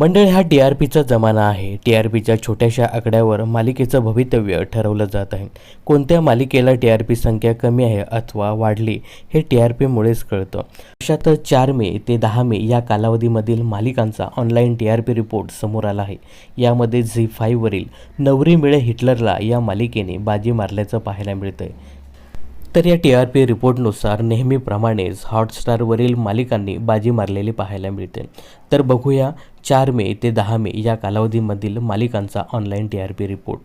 मंडळ हा T R पीचा जमाना आहे. टी आर पीच्या छोट्याशा आकड्यावर मालिकेचं भवितव्य ठरवलं जात आहे. कोणत्या मालिकेला टी आर पी संख्या कमी आहे अथवा वाढली हे टी आर पीमुळेच कळतं. अशातच चार मे ते दहा मे या कालावधीमधील मालिकांचा online T R P report समोर आला आहे. यामध्ये झी फाईव्हवरील नवरी मिळे हिटलरला या मालिकेने बाजी मारल्याचं पाहायला मिळतं आहे तर या टी आर पी रिपोर्टनुसार नेहमीप्रमाणेच हॉटस्टारवरील मालिकांनी बाजी मारलेली पाहायला मिळते. तर बघूया चार मे ते दहा मे या कालावधीमधील मालिकांचा online T R P report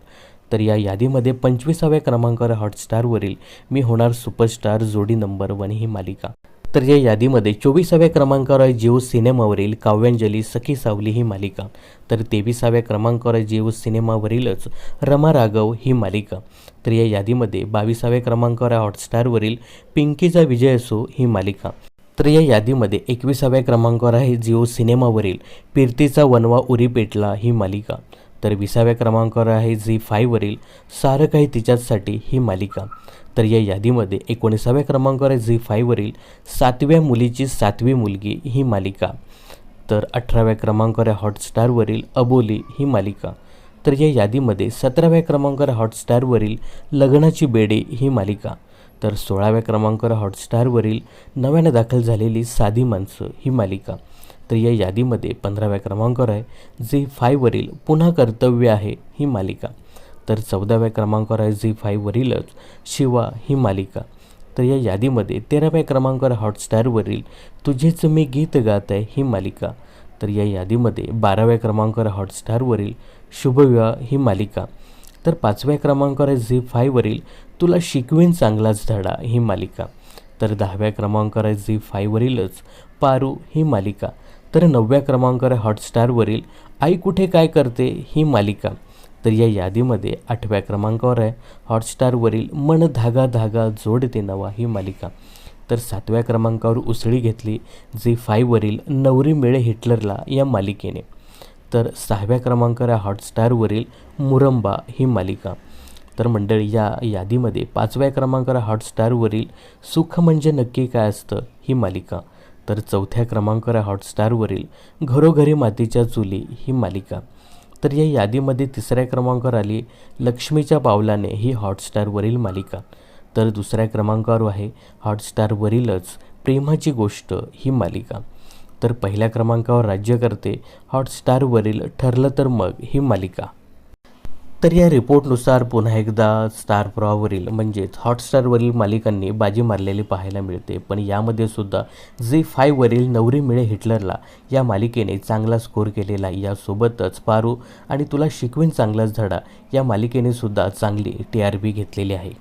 तर या यादीमध्ये पंचवीसाव्या क्रमांकावर हॉटस्टारवरील मी होणार सुपरस्टार जोडी नंबर वन ही मालिका. तर या यादीमध्ये चोवीसाव्या क्रमांकावर आहे जिओ सिनेमावरील काव्यांजली सखी सावली ही मालिका. तर तेविसाव्या क्रमांकावर आहे जिओ सिनेमावरीलच रमा राघव ही मालिका. तर या यादीमध्ये बावीसाव्या क्रमांकावर आहे हॉटस्टारवरील पिंकीचा विजय असो ही मालिका. तर या यादीमध्ये एकविसाव्या क्रमांकावर आहे जिओ सिनेमावरील पिरतीचा वनवा उरी पेटला ही मालिका. तर विसाव्या क्रमांकावर आहे झी फायवरील सारं काही तिच्याचसाठी ही मालिका. तर या यादीमध्ये एकोणीसाव्या क्रमांकावर आहे झी फायवरील सातव्या मुलीची सातवी मुलगी ही मालिका. तर अठराव्या क्रमांकावर आहे हॉटस्टारवरील अबोली ही मालिका. तर या यादीमध्ये सतराव्या क्रमांकावर हॉटस्टारवरील लग्नाची बेडे ही मालिका. तर सोळाव्या क्रमांकावर हॉटस्टारवरील नव्यानं दाखल झालेली साधी माणसं ही मालिका. तर या यादीमध्ये पंधराव्या क्रमांकावर आहे झी फायवरील पुन्हा कर्तव्य आहे ही मालिका. तर चौदाव्या क्रमांकावर आहे झी फायवरीलच शिवा ही मालिका. तर या यादीमध्ये तेराव्या क्रमांकावर हॉटस्टारवरील तुझेच मी गीत गात आहे ही मालिका. तर या यादीमध्ये बाराव्या क्रमांकावर हॉटस्टारवरील शुभविवाह ही मालिका. तर पाचव्या क्रमांकावर आहे झी फायवरील तुला शिकवीन चांगलाच धडा ही मालिका. तर दहाव्या क्रमांकावर आहे झी फायवरीलच पारू ही मालिका. तर नवव्या क्रमांकावर हॉटस्टारवरील आई कुठे काय करते ही मालिका. तर या यादीमध्ये आठव्या क्रमांकावर आहे हॉटस्टारवरील मन धागा धागा जोडते नवा ही मालिका. तर सातव्या क्रमांकावर उसळी घेतली झी फायवरील नवरी मिळे हिटलरला या मालिकेने. तर सहाव्या क्रमांकावर आहे हॉटस्टारवरील मुरंबा ही मालिका. तर मंडळी या यादीमध्ये पाचव्या क्रमांकावर हॉटस्टारवरील सुख म्हणजे नक्की काय असतं ही मालिका. तर चौथ्या क्रमांकावर हॉटस्टारवरील घरोघरी मातीच्या चुली ही मालिका. तर या यादीमध्ये तिसऱ्या क्रमांकावर आली लक्ष्मीच्या पावलाने ही हॉटस्टारवरील मालिका. तर दुसऱ्या क्रमांकावर आहे हॉटस्टारवरीलच प्रेमाची गोष्ट ही मालिका. तर पहिल्या क्रमांकावर राज्य करते हॉटस्टारवरील ठरलं तर मग ही मालिका. तर या रिपोर्टनुसार पुन्हा एकदा स्टार प्रॉवरील म्हणजेच हॉटस्टारवरील मालिकांनी बाजी मारलेली पाहायला मिळते. पण यामध्ये सुद्धा झी फायवरील नवरी मिळे हिटलरला या मालिकेने चांगला स्कोर केलेला. यासोबतच पारू आणि तुला शिकवीन चांगलाच धडा या मालिकेने सुद्धा चांगली टी आर पी घेतलेली आहे.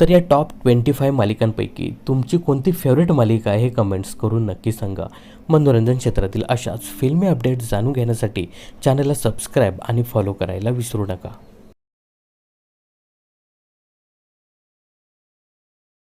तर या टॉप ट्वेंटी फाय मालिकांपैकी तुमची कोणती फेवरेट मालिका आहे हे कमेंट्स करून नक्की सांगा. मनोरंजन क्षेत्रातील अशाच फिल्मी अपडेट्स जाणून घेण्यासाठी चॅनलला सबस्क्राईब आणि फॉलो करायला विसरू नका.